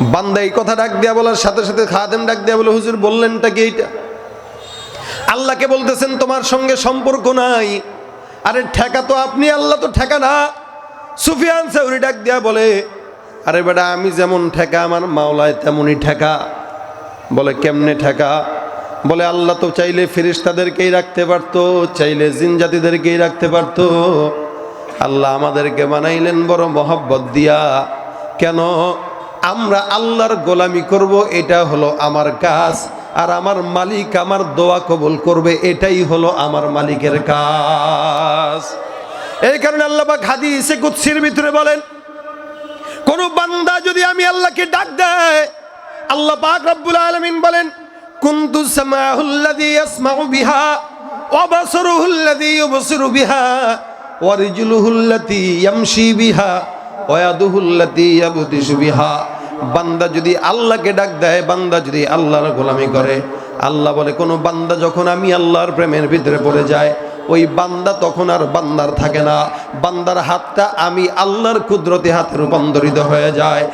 বান্দা এই কথা ডাক দেয়া বলার সাথে সাথে খাদেম ডাক দেয়া বলে, হুজুর, বললেনটা কি এইটা? আল্লাহকে বলতেছেন, তোমার সঙ্গে সম্পর্ক নাই। আরে, ঠেকা তো আপনি, আল্লাহ তো ঠেকা না। সুফিয়ান সাউরি ডাক দেয়া বলে, আরে বেটা, আমি যেমন ঠেকা, আমার মাওলায় তেমনই ঠেকা। বলে, কেমনে ঠেকা? বলে, আল্লাহ তো চাইলে ফেরিস্তাদেরকেই রাখতে পারতো, চাইলে জিন জাতিদেরকেই রাখতে পারতো। আল্লাহ আমাদেরকে বানাইলেন বড় মহব্বত দিয়া। কেন? আমরা আল্লাহর গোলামি করব, এটা হলো আমার কাজ। আর আমার মালিক আমার দোয়া কবুল করবে, এটাই হলো আমার মালিকের কাজ। এই কারণে আল্লাহ পাক হাদিসে কুৎসির ভিতরে বলেন, কোন বান্দা যদি আমি আল্লাহকে ডাক দেয়, আল্লাহ পাক রব্বুল আলামিন বলেন, কুনতু সামাহুল্লাযী ইয়াসমাউ বিহা ওয়া বাসারুহুল্লাযী ইউবসিরু বিহা ওয়া রিজলুহুল্লাতী ইয়ামশি বিহা ওয়া ইয়াদুহুল্লাতী ইয়াবতিশু বিহা। বান্দা যদি আল্লাহকে ডাক দেয়, বান্দা যদি আল্লাহর গোলামি করে, আল্লাহ বলে, কোনো বান্দা যখন আমি আল্লাহর প্রেমের ভিতরে পড়ে যায়, ওই বান্দা তখন আর বান্দার থাকে না। বান্দার হাতটা আমি আল্লাহর কুদরতি হাতে রূপান্তরিত হয়ে যায়।